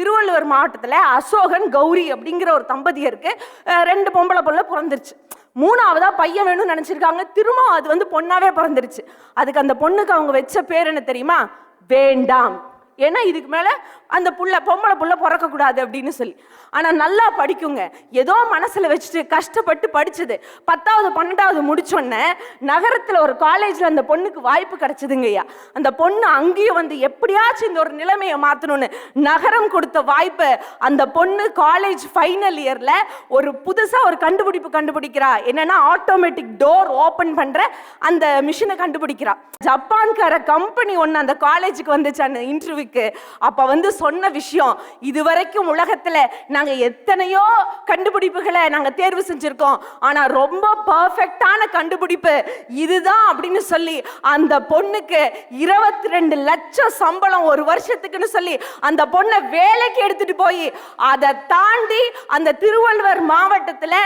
திருவள்ளுவர் மாவட்டத்தில் அசோகன் கௌரி அப்படிங்கிற ஒரு தம்பதியருக்கு ரெண்டு பொம்பளை பொருளை பிறந்துருச்சு. மூணாவதா பையன் வேணும்னு நினைச்சிருக்காங்க. திரும்ப அது வந்து பொண்ணாவே பிறந்துருச்சு. அதுக்கு அந்த பொண்ணுக்கு அவங்க வச்ச பேர் என்ன தெரியுமா? வேண்டாம். ஏன்னா இதுக்கு மேலே அந்த புள்ள பொம்பளை புள்ள பிறக்கக்கூடாது அப்படின்னு சொல்லி. ஆனால் நல்லா படிக்குங்க. ஏதோ மனசில் வச்சுட்டு கஷ்டப்பட்டு படித்தது பத்தாவது பன்னெண்டாவது முடிச்சோன்னே நகரத்தில் ஒரு காலேஜில் அந்த பொண்ணுக்கு வாய்ப்பு கிடச்சிதுங்கய்யா அந்த பொண்ணு அங்கேயும் வந்து எப்படியாச்சும் இந்த ஒரு நிலைமையை மாற்றணும்னு நகரம் கொடுத்த வாய்ப்பு அந்த பொண்ணு காலேஜ் ஃபைனல் இயரில் ஒரு புதுசாக ஒரு கண்டுபிடிப்பு கண்டுபிடிக்கிறா. என்னன்னா ஆட்டோமேட்டிக் டோர் ஓப்பன் பண்ணுற அந்த மிஷினை கண்டுபிடிக்கிறா. ஜப்பான்கார கம்பெனி ஒன்று அந்த காலேஜுக்கு வந்துச்சு அந்த இருக்கு. அப்போ வந்து சொன்ன விஷயம் இதுவரைக்கும் உலகத்தில் நாங்கள் எத்தனையோ கண்டுபிடிப்புகளை நாங்கள் தேர்வு செஞ்சுருக்கோம். ஆனால் ரொம்ப பர்ஃபெக்டான கண்டுபிடிப்பு இதுதான் அப்படின்னு சொல்லி அந்த பொண்ணுக்கு இருபத்தி ரெண்டு லட்சம் சம்பளம் ஒரு வருஷத்துக்குன்னு சொல்லி அந்த பொண்ணை வேலைக்கு எடுத்துட்டு போய் அதை தாண்டி அந்த திருவள்ளுவர் மாவட்டத்தில்